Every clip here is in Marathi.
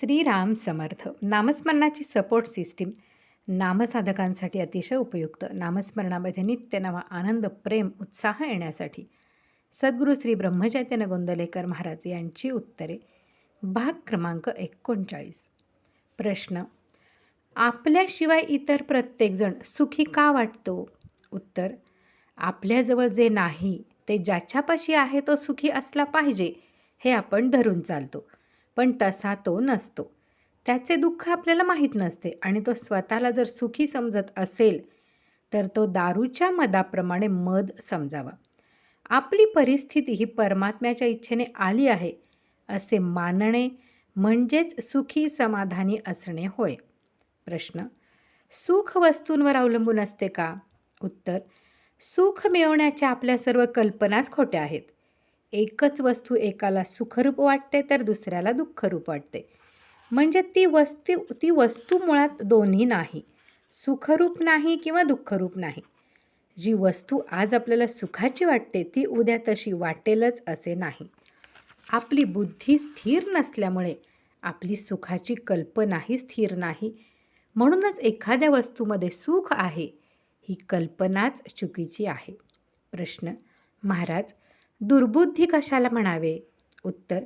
श्रीराम समर्थ. नामस्मरणाची सपोर्ट सिस्टीम नामसाधकांसाठी अतिशय उपयुक्त. नामस्मरणामध्ये नित्य नवा आनंद प्रेम उत्साह येण्यासाठी. सद्गुरू श्री ब्रह्मचैतन्य गोंदलेकर महाराज यांची उत्तरे. भाग क्रमांक एकोणचाळीस. प्रश्न आपल्याशिवाय इतर प्रत्येकजण सुखी का वाटतो? उत्तर आपल्याजवळ जे नाही ते ज्याच्यापाशी आहे तो सुखी असला पाहिजे हे आपण धरून चालतो. पण तसा तो नसतो. त्याचे दुःख आपल्याला माहीत नसते आणि तो स्वतःला जर सुखी समजत असेल तर तो दारूच्या मदाप्रमाणे मद समजावा. आपली परिस्थिती ही परमात्म्याच्या इच्छेने आली आहे असे मानणे म्हणजेच सुखी समाधानी असणे होय. प्रश्न सुख वस्तूंवर अवलंबून असते का? उत्तर सुख मिळवण्याच्या आपल्या सर्व कल्पनाच खोट्या आहेत. एकच वस्तू एकाला सुखरूप वाटते तर दुसऱ्याला दुःखरूप वाटते. म्हणजे ती वस्ती ती वस्तू मुळात दोन्ही नाही. सुखरूप नाही किंवा दुःखरूप नाही. जी वस्तू आज आपल्याला सुखाची वाटते ती उद्या तशी वाटेलच असे नाही. आपली बुद्धी स्थिर नसल्यामुळे आपली सुखाची कल्पनाही स्थिर नाही. म्हणूनच एखाद्या वस्तूमध्ये सुख आहे ही कल्पनाच चुकीची आहे. प्रश्न महाराज दुर्बुद्धी कशाला म्हणावे? उत्तर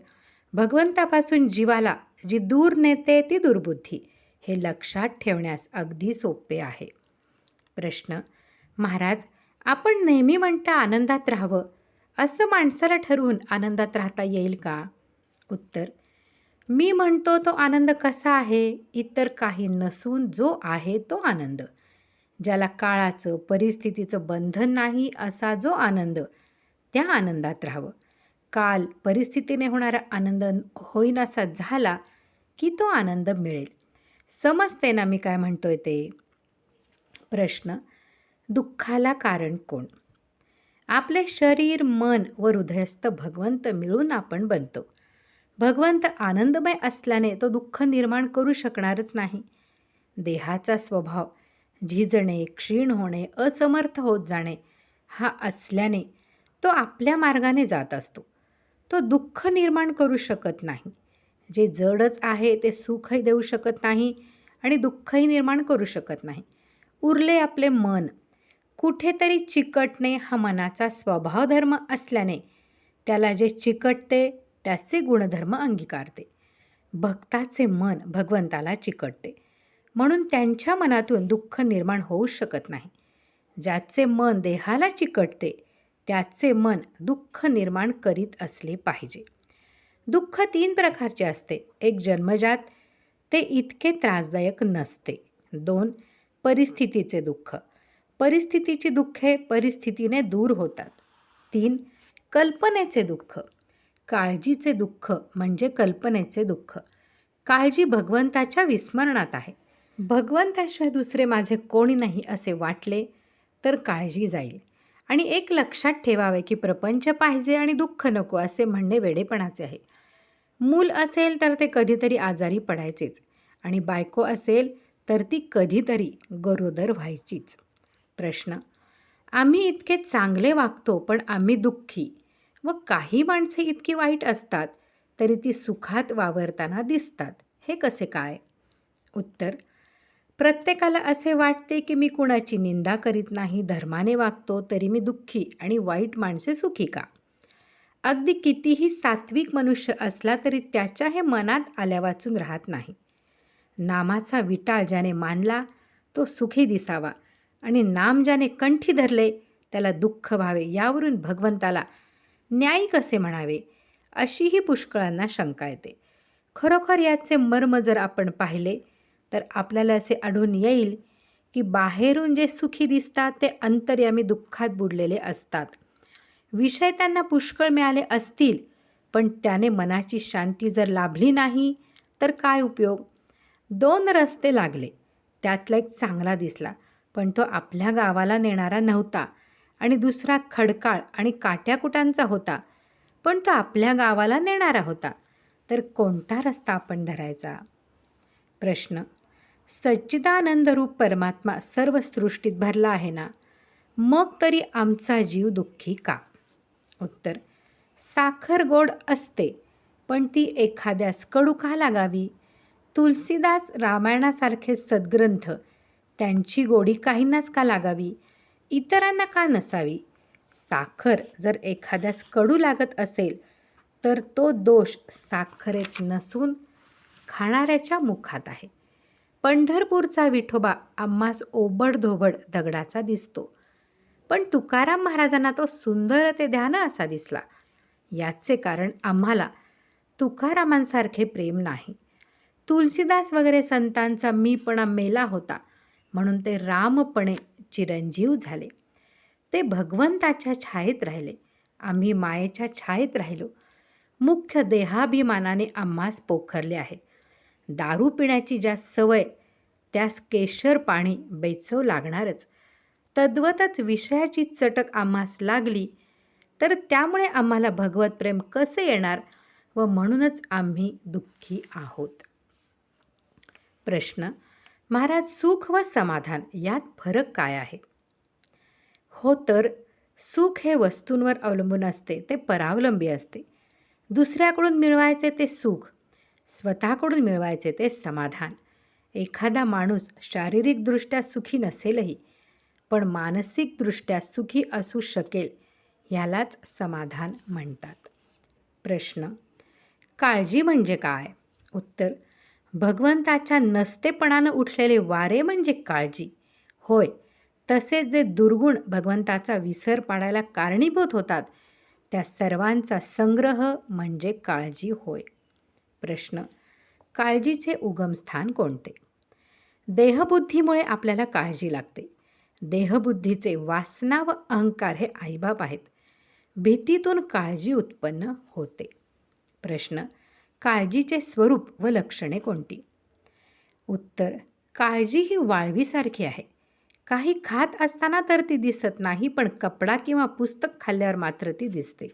भगवंतापासून जीवाला जी दूर नेते ती दुर्बुद्धी हे लक्षात ठेवण्यास अगदी सोपे आहे. प्रश्न महाराज आपण नेहमी म्हणता आनंदात राहावं असं माणसाला ठरवून आनंदात राहता येईल का? उत्तर मी म्हणतो तो आनंद कसा आहे? इतर काही नसून जो आहे तो आनंद. ज्याला काळाचं परिस्थितीचं बंधन नाही असा जो आनंद त्या आनंदात राहावं. काल परिस्थितीने होणारा आनंद होईनासा झाला की तो आनंद मिळेल. समजते ना मी काय म्हणतोय ते? प्रश्न. दुःखाला कारण कोण? आपले शरीर मन व हृदयस्थ भगवंत मिळून आपण बनतो. भगवंत आनंदमय असल्याने तो दुःख निर्माण करू शकणारच नाही. देहाचा स्वभाव झिजणे क्षीण होणे असमर्थ होत जाणे हा असल्याने तो आपल्या मार्गाने जात असतो. तो दुःख निर्माण करू शकत नाही. जे जडच आहे ते सुखही देऊ शकत नाही आणि दुःखही निर्माण करू शकत नाही. उरले आपले मन. कुठेतरी चिकटणे हा मनाचा स्वभाव धर्म असल्याने त्याला जे चिकटते त्याचे गुणधर्म अंगीकारते. भक्ताचे मन भगवंताला चिकटते. म्हणून त्यांच्या मनातून दुःख निर्माण होऊ शकत नाही. ज्याचे मन देहाला चिकटते त्याचे मन दुःख निर्माण करीत असले पाहिजे. दुःख तीन प्रकारचे असते. एक जन्मजात ते इतके त्रासदायक नसते. दोन परिस्थितीचे दुःख. परिस्थितीची दुःखे परिस्थितीने दूर होतात. तीन कल्पनेचे दुःख. काळजीचे दुःख म्हणजे कल्पनेचे दुःख. काळजी भगवंताच्या विस्मरणात आहे. भगवंताशिवाय दुसरे माझे कोणी नाही असे वाटले तर काळजी जाईल. आणि एक लक्षात ठेवावे की प्रपंच पाहिजे आणि दुःख नको असे म्हणणे वेडेपणाचे आहे. मूल असेल तर ते कधीतरी आजारी पडायचेच आणि बायको असेल तर ती कधीतरी गरोदर व्हायचीच. प्रश्न आम्ही इतके चांगले वागतो पण आम्ही दुःखी व काही माणसे इतकी वाईट असतात तरी ती सुखात वावरताना दिसतात. हे कसे काय? उत्तर प्रत्येकाला असे वाटते की मी कुणाची निंदा करीत नाही धर्माने वागतो तरी मी दुःखी आणि वाईट माणसे सुखी का? अगदी कितीही सात्विक मनुष्य असला तरी त्याच्या हे मनात आल्या वाचून राहत नाही. नामाचा विटाळ ज्याने मानला तो सुखी दिसावा आणि नाम ज्याने कंठी धरले त्याला दुःख व्हावे यावरून भगवंताला न्यायी कसे म्हणावे? अशीही पुष्कळांना शंका येते. खरोखर याचे मर्म जर आपण पाहिले तर आपल्याला असे आढळून येईल की बाहेरून जे सुखी दिसतात ते अंतर्यामी दुःखात बुडलेले असतात. विषय त्यांना पुष्कळ मिळाले असतील पण त्याने मनाची शांती जर लाभली नाही तर काय उपयोग? दोन रस्ते लागले. त्यातला एक चांगला दिसला पण तो आपल्या गावाला नेणारा नव्हता आणि दुसरा खडकाळ आणि काट्याकुटांचा होता पण तो आपल्या गावाला नेणारा होता. तर कोणता रस्ता आपण धरायचा? प्रश्न सच्चिदानंदरूप परमात्मा सर्व सृष्टीत भरला आहे ना? मग तरी आमचा जीव दुःखी का? उत्तर साखर गोड असते पण ती एखाद्यास कडू का लागावी? तुलसीदास रामायणासारखे सद्ग्रंथ त्यांची गोडी काहींनाच का लागावी? इतरांना का नसावी? साखर जर एखाद्यास कडू लागत असेल तर तो दोष साखरेत नसून खाणाऱ्याच्या मुखात आहे. पंढरपूरचा विठोबा आम्हास ओबडधोबड दगडाचा दिसतो. पण तुकाराम महाराजांना तो सुंदर ते ध्यान असा दिसला. याचे कारण आम्हाला तुकारामांसारखे प्रेम नाही. तुलसीदास वगैरे संतांचा मीपणा मेला होता म्हणून ते रामपणे चिरंजीव झाले. ते भगवंताच्या छायेत राहिले. आम्ही मायेच्या छायेत राहिलो. मुख्य देहाभिमानाने आम्हास पोखरले आहे. दारू पिण्याची ज्या सवय त्यास केशर पाणी बेचव लागणारच. तद्वतच विषयाची चटक आम्हास लागली तर त्यामुळे आम्हाला भगवत प्रेम कसे येणार व म्हणूनच आम्ही दुःखी आहोत? प्रश्न महाराज सुख व समाधान यात फरक काय आहे? हो तर सुख हे वस्तूंवर अवलंबून असते ते परावलंबी असते. दुसऱ्याकडून मिळवायचे ते सुख. स्वतःकडून मिळवायचे ते समाधान. एखादा माणूस शारीरिकदृष्ट्या सुखी नसेलही पण मानसिकदृष्ट्या सुखी असू शकेल ह्यालाच समाधान म्हणतात. प्रश्न काळजी म्हणजे काय? उत्तर भगवंताच्या नसतेपणानं उठलेले वारे म्हणजे काळजी. होय तसेच जे दुर्गुण भगवंताचा विसर पाडायला कारणीभूत होतात त्या सर्वांचा संग्रह म्हणजे काळजी होय. प्रश्न. काळजीचे उगमस्थान कोणते? देहबुद्धीमुळे आपल्याला काळजी लागते. देहबुद्धीचे वासना व अहंकार हे आईबाप आहेत. भीतीतून काळजी उत्पन्न होते. प्रश्न. काळजीचे स्वरूप व लक्षणे कोणती? उत्तर. काळजी ही वाळवीसारखी आहे. काही खात असताना तर ती दिसत नाही पण कपडा किंवा पुस्तक खाल्ल्यावर मात्र ती दिसते.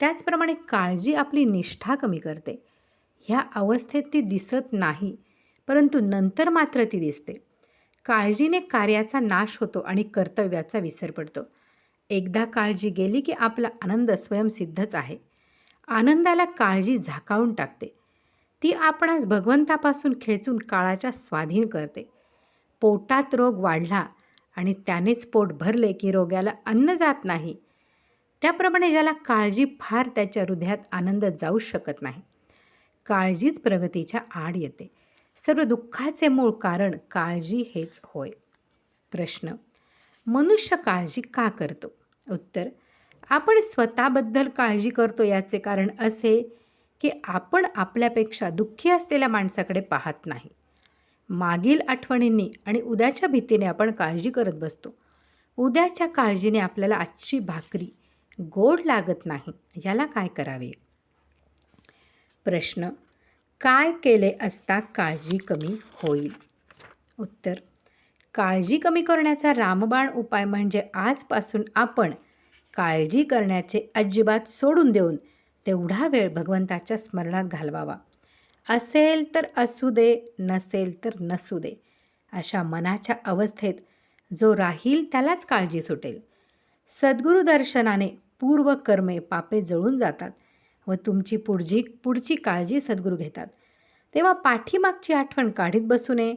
त्याचप्रमाणे काळजी आपली निष्ठा कमी करते. ह्या अवस्थेत ती दिसत नाही परंतु नंतर मात्र ती दिसते. काळजीने कार्याचा नाश होतो आणि कर्तव्याचा विसर पडतो. एकदा काळजी गेली की आपला आनंद स्वयंसिद्धच आहे. आनंदाला काळजी झाकावून टाकते. ती आपणास भगवंतापासून खेचून काळाच्या स्वाधीन करते. पोटात रोग वाढला आणि त्यानेच पोट भरले की रोग्याला अन्न जात नाही. त्याप्रमाणे ज्याला काळजी फार त्याच्या हृदयात आनंद जाऊ शकत नाही. काळजीच प्रगतीच्या आड येते. सर्व दुःखाचे मूळ कारण काळजी हेच होय. प्रश्न मनुष्य काळजी का करतो? उत्तर आपण स्वतःबद्दल काळजी करतो याचे कारण असे की आपण आपल्यापेक्षा दुःखी असलेल्या माणसाकडे पाहत नाही. मागील आठवणींनी आणि उद्याच्या भीतीने आपण काळजी करत बसतो. उद्याच्या काळजीने आपल्याला आजची भाकरी गोड लागत नाही याला काय करावे? प्रश्न. काय केले असता काळजी कमी होईल? उत्तर. काळजी कमी करण्याचा रामबाण उपाय म्हणजे आजपासून आपण काळजी करण्याचे अजिबात सोडून देऊन तेवढा वेळ भगवंताच्या स्मरणात घालवावा. असेल तर असू दे नसेल तर नसू दे अशा मनाच्या अवस्थेत जो राहील त्यालाच काळजी सुटेल. सद्गुरुदर्शनाने पूर्व कर्मे पापे जळून जातात. व तुमची पुढची पुढची काळजी सद्गुरू घेतात. तेव्हा पाठीमागची आठवण काढीत बसू नये.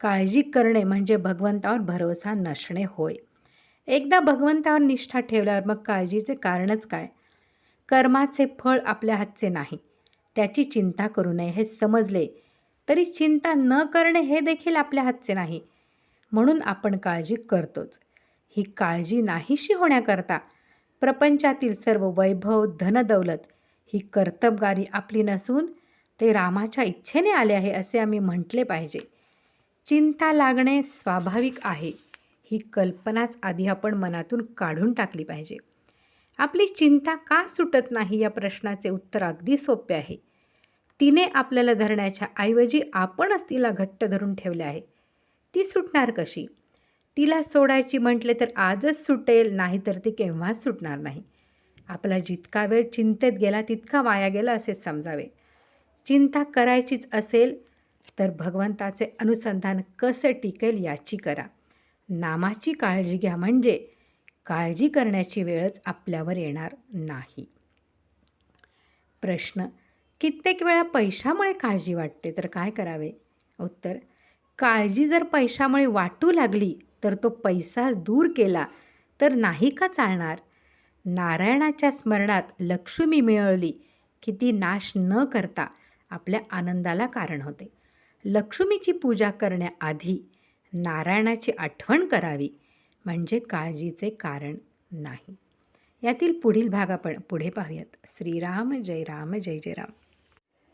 काळजी करणे म्हणजे भगवंतावर भरोसा नसणे होय. एकदा भगवंतावर निष्ठा ठेवल्यावर मग काळजीचे कारणच काय? कर्माचे फळ आपल्या हातचे नाही. त्याची चिंता करू नये हे समजले. तरी चिंता न करणे हे देखील आपल्या हातचे नाही. म्हणून आपण काळजी करतोच. ही काळजी नाहीशी होण्याकरता प्रपंचातील सर्व वैभव धनदौलत ही कर्तबगारी आपली नसून ते रामाच्या इच्छेने आले आहे असे आम्ही म्हटले पाहिजे. चिंता लागणे स्वाभाविक आहे. ही कल्पनाच आधी आपण मनातून काढून टाकली पाहिजे. आपली चिंता का सुटत नाही या प्रश्नाचे उत्तर अगदी सोपे आहे. तिने आपल्याला धरण्याच्या ऐवजी आपणच तिला घट्ट धरून ठेवले आहे. ती सुटणार कशी? तिला सोडायची म्हटले तर आजच सुटेल नाही तर ती केव्हाच सुटणार नाही. आपला जितका वेळ चिंतेत गेला तितका वाया गेला असे समजावे. चिंता करायचीच असेल तर भगवंताचे अनुसंधान कसं टिकेल याची करा. नामाची काळजी घ्या म्हणजे काळजी करण्याची वेळच आपल्यावर येणार नाही. प्रश्न कित्येक वेळा पैशामुळे काळजी वाटते तर काय करावे? उत्तर काळजी जर पैशामुळे वाटू लागली तर तो पैसा दूर केला तर नाही का चालणार? नारायणाच्या स्मरणात लक्ष्मी मिळवली की ती नाश न करता आपल्या आनंदाला कारण होते. लक्ष्मीची पूजा करण्याआधी नारायणाची आठवण करावी म्हणजे काळजीचे कारण नाही. यातील पुढील भाग आपण पुढे पाहूयात. श्रीराम जय राम जय जय राम.